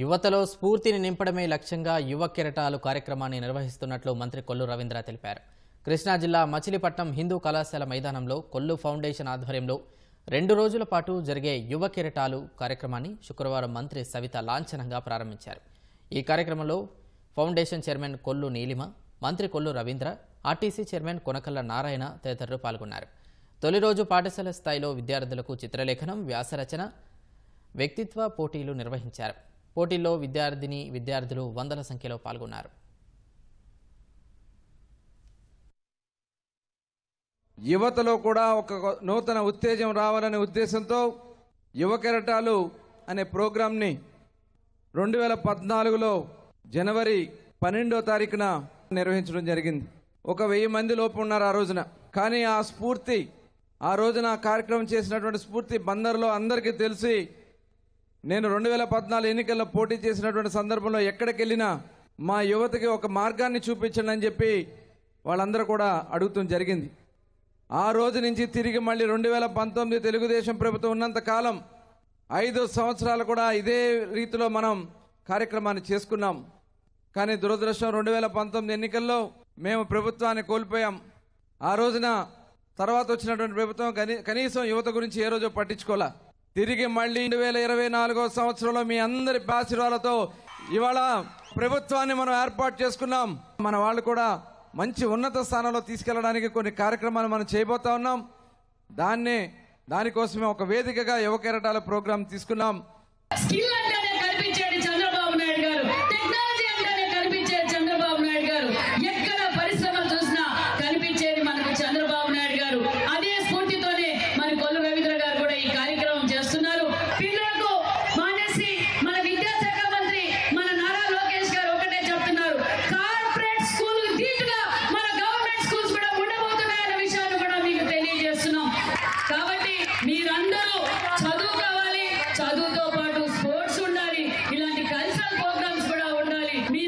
యువతలో స్ఫూర్తిని నింపడమే లక్ష్యంగా యువ కెరటాలు కార్యక్రమాన్ని నిర్వహిస్తున్నట్లు మంత్రి కొల్లు రవీంద్ర తెలిపారు. కృష్ణా జిల్లా మచిలీపట్నం హిందూ కళాశాల మైదానంలో కొల్లు ఫౌండేషన్ ఆధ్వర్యంలో రెండు రోజుల పాటు జరిగే యువ కెరటాలు కార్యక్రమాన్ని శుక్రవారం మంత్రి సవిత లాంఛనంగా ప్రారంభించారు. ఈ కార్యక్రమంలో ఫౌండేషన్ చైర్మన్ కొల్లు నీలిమ మంత్రి కొల్లు రవీంద్ర ఆర్టీసీ చైర్మన్ కొనకల్ల నారాయణ తదితరులు పాల్గొన్నారు. తొలి రోజు పాఠశాల స్థాయిలో విద్యార్థులకు చిత్రలేఖనం వ్యాసరచన వ్యక్తిత్వ పోటీలు నిర్వహించారు. పోటీల్లో విద్యార్థిని విద్యార్థులు వందల సంఖ్యలో పాల్గొన్నారు. యువతలో కూడా ఒక నూతన ఉత్తేజం రావాలనే ఉద్దేశంతో యువ కెరటాలు అనే ప్రోగ్రాంని రెండు వేల పద్నాలుగులో జనవరి పన్నెండో తారీఖున నిర్వహించడం జరిగింది. ఒక వెయ్యి మంది లోపు ఉన్నారు ఆ రోజున. కానీ ఆ స్ఫూర్తి ఆ రోజున కార్యక్రమం చేసినటువంటి స్ఫూర్తి బందర్లో అందరికీ తెలిసి నేను రెండు వేల పద్నాలుగు ఎన్నికల్లో పోటీ చేసినటువంటి సందర్భంలో ఎక్కడికి వెళ్ళినా మా యువతకి ఒక మార్గాన్ని చూపించండి అని చెప్పి వాళ్ళందరూ కూడా అడుగుతాం జరిగింది. ఆ రోజు నుంచి తిరిగి మళ్ళీ రెండు వేల పంతొమ్మిది తెలుగుదేశం ప్రభుత్వం ఉన్నంత కాలం ఐదు సంవత్సరాలు కూడా ఇదే రీతిలో మనం కార్యక్రమాన్ని చేసుకున్నాం. కానీ దురదృష్టం రెండు వేల పంతొమ్మిది ఎన్నికల్లో మేము ప్రభుత్వాన్ని కోల్పోయాం. ఆ రోజున తర్వాత వచ్చినటువంటి ప్రభుత్వం కనీ కనీసం యువత గురించి ఏ రోజు పట్టించుకోలే. తిరిగి మళ్ళీ రెండు వేల ఇరవై నాలుగో సంవత్సరంలో మీ అందరి ఆశీర్వాదాలతో ఇవాళ ప్రభుత్వాన్ని మనం ఏర్పాటు చేసుకున్నాం. మన వాళ్ళు కూడా మంచి ఉన్నత స్థానంలో తీసుకెళ్ళడానికి కొన్ని కార్యక్రమాలు మనం చేయబోతా ఉన్నాం. దాన్నే దానికోసమే ఒక వేదికగా యువకెరటాల ప్రోగ్రాం తీసుకున్నాం. చదువుతో పాటు స్పోర్ట్స్ ఉండాలి. ఇలాంటి కల్చరల్ ప్రోగ్రామ్స్ కూడా ఉండాలి. మీ